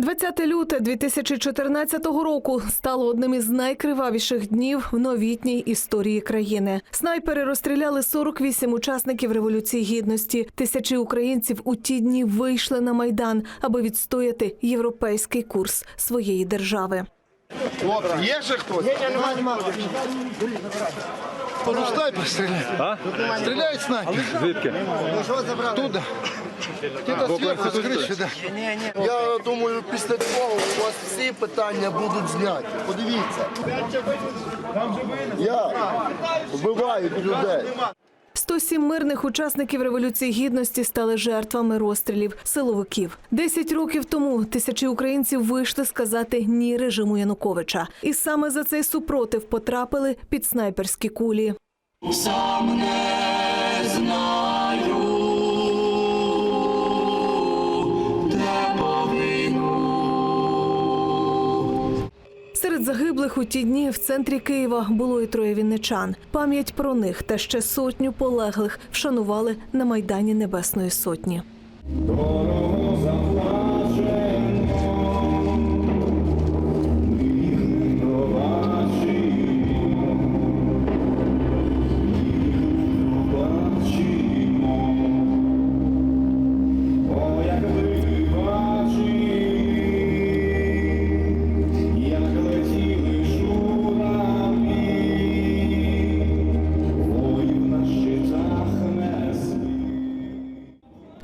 20 люте 2014 року стало одним із найкривавіших днів в новітній історії країни. Снайпери розстріляли 48 учасників революції гідності. Тисячі українців у ті дні вийшли на майдан, аби відстояти європейський курс своєї держави. Хлопці, є ще хтось? Ні, ні, нема, нема. Ну, снайпер стріляє. Стріляють снайпер. Звідки? Туди. Я думаю, після цього у вас всі питання будуть зняті. Подивіться. Як вбивають людей. 107 мирних учасників революції гідності стали жертвами розстрілів силовиків. Десять років тому тисячі українців вийшли сказати ні режиму Януковича, і саме за цей супротив потрапили під снайперські кулі. Серед загиблих у ті дні в центрі Києва було і троє вінничан. Пам'ять про них та ще сотню полеглих вшанували на майдані Небесної Сотні.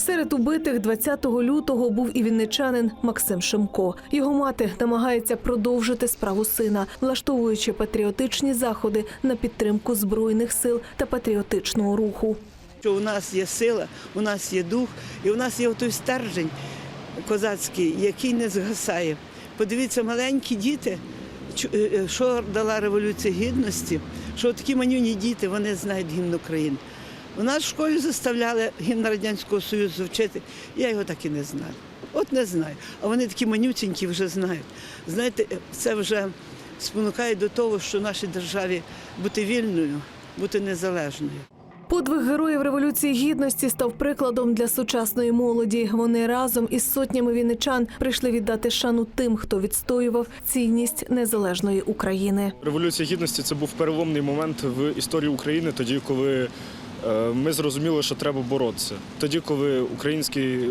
Серед убитих 20 лютого був і вінничанин Максим Шимко. Його мати намагається продовжити справу сина, влаштовуючи патріотичні заходи на підтримку збройних сил та патріотичного руху. що у нас є сила, у нас є дух, і у нас є той стержень козацький, який не згасає. Подивіться, маленькі діти, е, е, що дала Революція Гідності, що такі манюні діти, вони знають гімн України. У нас в школі заставляли гімн Радянського Союзу вчити. Я його так і не знаю. От не знаю. А вони такі манюсінькі вже знають. Знаєте, це вже спонукає до того, що нашій державі бути вільною, бути незалежною. Подвиг героїв революції гідності став прикладом для сучасної молоді. Вони разом із сотнями вінничан прийшли віддати шану тим, хто відстоював цінність незалежної України. Революція гідності це був переломний момент в історії України, тоді, коли ми зрозуміли, що треба боротися. Тоді, коли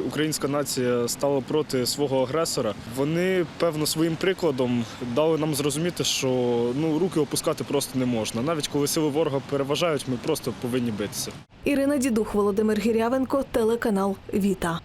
українська нація стала проти свого агресора, вони певно своїм прикладом дали нам зрозуміти, що ну руки опускати просто не можна. Навіть коли сили ворога переважають, ми просто повинні битися. Ірина Дідух, Володимир Гірявенко, телеканал Віта.